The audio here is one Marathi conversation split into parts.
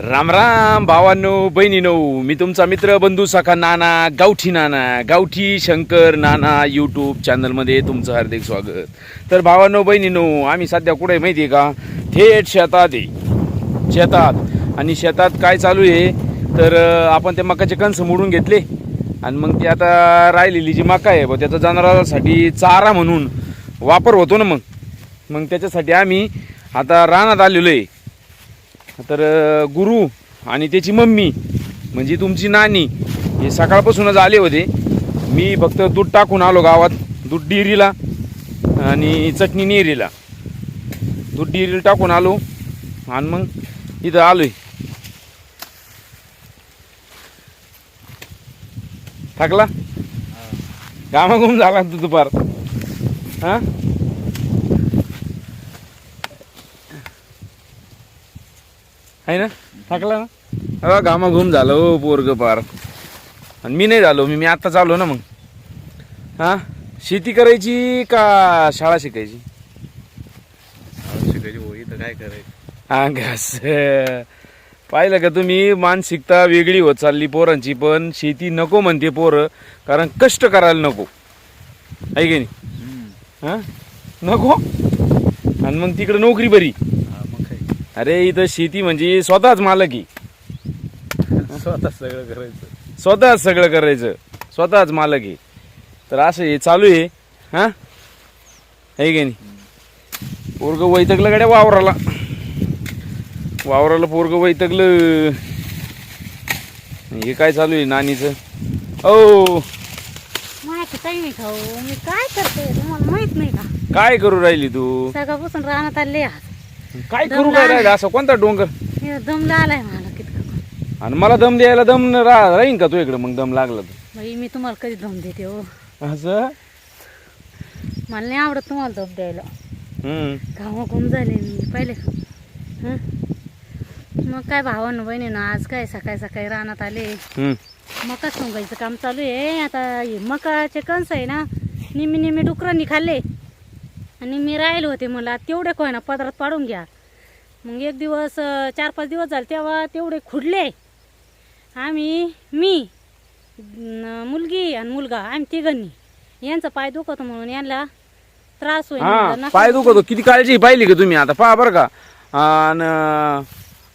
राम राम भावांनो बहिणीनो मी तुमचा मित्र बंधू सखा नाना गावठी नाना गावठी शंकर नाना यूट्यूब चॅनलमध्ये तुमचं हार्दिक स्वागत. तर भावांनो बहिणीनो आम्ही सध्या कुठे माहिती आहे का? थेट शेतात आहे. शेतात. आणि शेतात काय चालू आहे? तर आपण ते मकाचे कणस मोडून घेतले. आणि मग ती आता राहिलेली जी मका आहे बुवा, त्याचा जनावरांसाठी चारा म्हणून वापर होतो ना मग. मग त्याच्यासाठी आम्ही आता रानात आलेलो आहे. तर गुरु आणि त्याची मम्मी म्हणजे तुमची नानी हे सकाळपासूनच आले होते. मी फक्त दूध टाकून आलो गावात दूध डिरीला आणि चटणी नेरीला दूध डिरीला टाकून आलो आणि मग इथं आलोय. थकला? कामागुम झाला तू दुपार? हा? आहे ना? थकला ना? अ घामाघूम झालं हो पोरग पार आणि मी नाही झालो मी मी आत्ता चालू ना मग. हा? शेती करायची का शाळा शिकायची? शिकायची होई तर काय करायचं? हा घास पाहिलं का तुम्ही? मानसिकता वेगळी होत चालली पोरांची पण शेती नको म्हणते पोरं कारण कष्ट करायला नको. आहे की नाही? हा? नको? आणि मग तिकडं नोकरी बरी. अरे इथं शेती म्हणजे स्वतःच मालक आहे. स्वतः सगळं करायचं. स्वतःच सगळं करायचं. स्वतःच मालक आहे. तर असं हे चालू आहे. हा? आहे की नाही? पोरग वैतकलं गाड्या वावराला. वावराला पोरग वैतकलं हे काय चालू आहे नानीचं? ओ माहिती काही नाही खाऊ मी काय करते? तुम्हाला माहीत नाही का? काय करू राहिली तू? सकाळपासून रानात आले आज. काय करू काय राहिलं? असं कोणता डोंगर? हे दमला आलाय मला कितकं आणि मला दम द्यायला दम न रा राहीन का तू इकडे? मग दम लागला तर. बाई मी तुम्हाला कधी दम देते हो? असं? मला नाही आवडत तुम्हाला दम द्यायला. हम्म. घाम घुम झाले मी पहिले हं? मग काय भावानं बहिणीनं आज काय सकाळी सकाळी रानात आले? हम्म. मका सोंगायचं काम चालू आहे. आता हे मकाचे कणस आहे ना निमी निमी डुकरांनी खाल्ले. आणि मी राहिले होते मला तेवढे कोय ना पदरात पाडून घ्या. मग एक दिवस चार पाच दिवस झाले तेव्हा तेवढे खुडले. आम्ही मी न- मुलगी आणि मुलगा आम्ही तिघांनी. यांचा पाय दुखतो म्हणून यांना त्रास होईल पाय दुखतो. किती काळजी पाहिली का तुम्ही आता? पहा बरं का.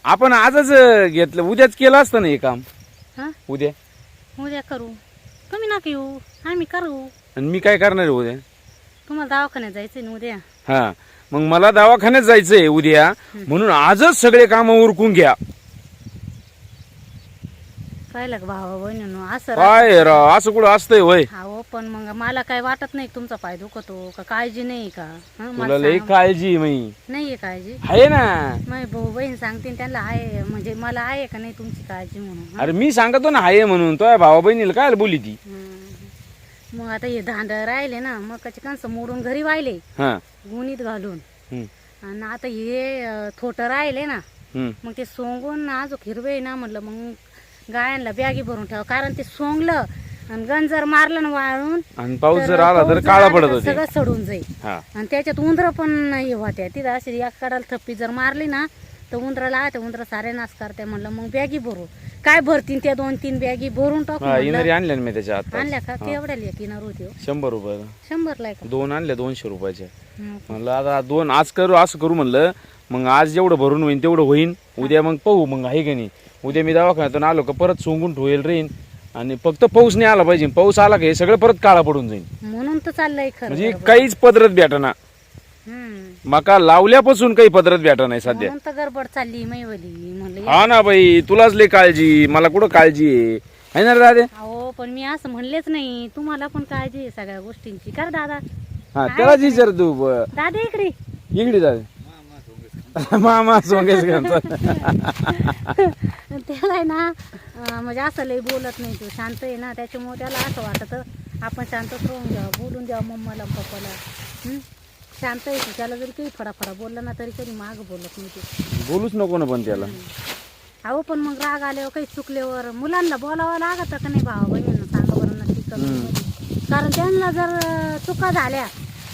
आपण आजच घेतलं. उद्याच केलं असतं ना हे काम? हा? उद्या? उद्या करू. तुम्ही नका येऊ. आम्ही करू. आणि मी काय करणार उद्या? तुम्हाला दवाखान्यात जायचं ना उद्या? हा. मग मला दवाखान्यात जायचंय उद्या. म्हणून आजच सगळे काम उरकून घ्या. पाहिलं का भावा बहिणीनं? असं काय राव असं कुठं असतंय वय? हो पण मग मला काय वाटत नाही तुमचा पाय दुखतो का? काळजी नाही का? हं, मला तुला लई सांग. काळजी मी. नाहीये काळजी. आहे ना. माझी भाऊ बहीण सांगते त्यांना आहे. म्हणजे मला आहे का नाही तुमची काळजी म्हणून हं? अरे मी सांगतो ना हाय म्हणून. तो भावा बहिणीला काय बोली ती? हं. मग आता हे धांड राहिले ना मग कचे कंस मोडून घरी वाहिले. हा. गुणीत घालून. हम्म, आणि आता हे थोट राहिले ना हम्म. मग ते सोंगून अजून हिरवे ना म्हटलं मग गायांना बॅगी भरून ठेवा. कारण ते सोंगलं आणि गंजर मारलं ना वाळून आणि पाऊस जर आला तर पाऊस जर काळा आला पडत तर होते. सगळं सडून जाईल. हा. आणि त्याच्यात उंदरं पण हे होत्या. तिथं अशी एक कडाला थप्पी जर मारली ना तर उंदराला त्या उंदरं सारे नाश करते म्हणलं मग बॅगी भरू. काय भरतीन त्या दोन तीन बॅगी भरून टाकू हा म्हणलं. इनरी आणल्या ना मी त्याच्या आता आणल्या का? केवढ्या लेकिनार होती हो? शंभर रुपये. शंभरला आहे दोन आणल्या दोनशे रुपयाच्या. म्हणलं आता दोन आज करू असं करू म्हणलं. मग आज जेवढं भरून होईन तेवढं होईन. उद्या मग पाहू मग आहे का नाही? उद्या मी दवाखान्यातून आलो का परत सोंगून ठेवेल राहीन. आणि फक्त पाऊस नाही आला पाहिजे. पाऊस आला का हे सगळं परत काळा पडून जाईल म्हणून तर चाललंय खरं म्हणजे. काहीच पदरत भेटना. मका लावल्यापासून काही पदरत भेटा नाही सध्या. म्हणून तर गडबड चालली मैवली म्हणलं हा ना बाई तुलाच लय काळजी मला कुठं काळजी आहे? है ना रे दादे? अहो पण मी असं म्हणलेच नाही तुम्हाला पण काळजी आहे सगळ्या गोष्टींची कर दादा. हा त्यालाच विचार तू ब- दादा इकडे. इकडे दादे. मामा घालतो त्याला आहे ना अं, म्हणजे असं लई बोलत नाही तो शांत आहे ना त्याच्यामुळे त्याला असं वाटत आपण शांतच राहून द्यावं बोलून द्यावं मम्माला आणि पप्पाला. हं? शांत आहे तो. त्याला जरी काही फडाफडा बोलला ना तरी कधी माग बोलत नाही ते. बोलूच नको ना पण त्याला. अहो पण मग राग आल्यावर काही चुकल्यावर मुलांना बोलावं लागत का नाही भावा बहिणींना? सांगा बरं नक्की कमी मध्ये. कारण त्यांना जर अं, चुका झाल्या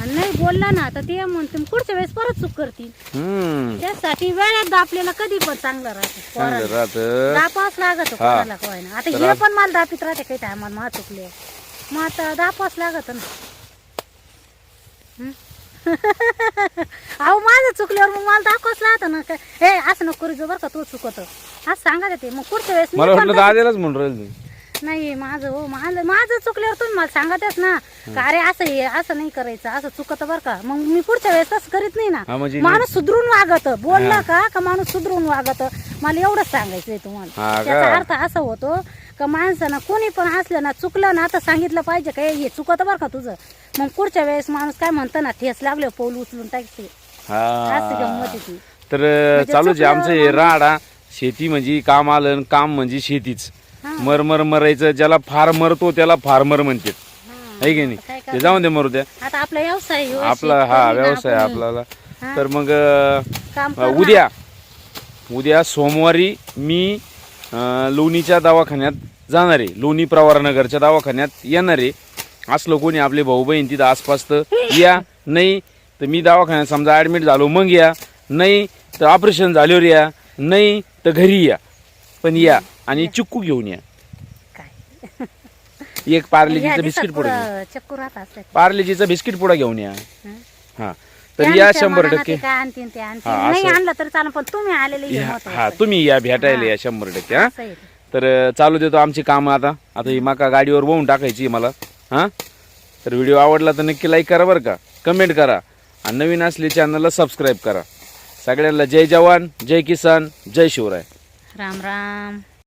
आणि नाही बोलला ना तर ते म्हणते पुढच्या वेळेस परत चूक करतील. हम्म. त्यासाठी वेळेत आपल्याला कधी पण चांगलं राहतं. चांगलं पोरांना. राहत. दापावच लागत. कोणाला आता हे पण मला दापीत राहते काही टायमात मला चुकले. मग आता दापावच लागत ना. हं? अहो माझं चुकल्यावर मग मला दाखवच लागतं ना. काय? हे असं नको करू बरं का तू चुकत असं सांगा ते? मग पुढच्या वेळेस मी मला पण वाटलं दादालाच म्हणून राहील नाही माझं हो माझं माझं चुकल्यावर तुम्ही मला सांगतच ना. का अरे असं हे असं नाही करायचं असं चुकत बरं का? मग मी पुढच्या वेळेस तसं करीत नाही हा, ना म्हणजे माणूस सुधरून वागत. बोलला का का माणूस सुधरून वागत? मला एवढंच सांगायचंय हा तुम्हाला का? त्याचा अर्थ असा होतो का माणसानं कोणी पण असलं ना चुकलं ना आता सांगितलं पाहिजे का हे चुकत बरं का तुझं मग पुढच्या वेळेस माणूस काय म्हणतं ना ठेस लागले पौल उचलून टाकते असं गंमत हा आहे ती तर चालूच आहे चुकल्यावर आमचं हे राडा शेती म्हणजे काम आलं आणि काम म्हणजे शेतीच हा. मर मर मरायचं ज्याला फार मरतो त्याला फार्मर म्हणतात हा. आहे की नाही ते? जाऊन दे मरू द्या आता आपला व्यवसाय आहे, हो, आपला हा ना व्यवसाय आपण. आपल्याला हा. तर मग काम अं. उद्या उद्या सोमवारी मी लोणीच्या दवाखान्यात जाणार आहे लोणी प्रवारनगरच्या दवाखान्यात येणार. आहे असलं कोणी आपले भाऊ बहीण तिथं आसपास तर या. नाही तर मी दवाखान्यात समजा ॲडमिट झालो मग या. नाही तर ऑपरेशन झाल्यावर या. नाही तर घरी या. पण या आणि चिक्कू घेऊन या. काय? एक पार्लेजीचं बिस्किट चक्कू राहत असतात. पार्लेजीचं बिस्किट पुढे घेऊन या. हं? तर या शंभर टक्के. काय ते हा, नाही असं. आणलं तर चालेल पण तुम्ही आलेले हे या- महत्वाचं हा. तुम्ही या भेटायला. या शंभर टक्के हा. असं आहे ते. तर अं, चालू देतो आमची कामं आता. आता ही माका गाडीवर वाहून टाकायची आहे मला. हां? तर व्हिडिओ आवडला तर नक्की लाईक करा बरं का. कमेंट करा. आणि नवीन असले चॅनलला सबस्क्राईब करा. सगळ्यांना जय जवान जय किसान जय शिवराय. राम राम.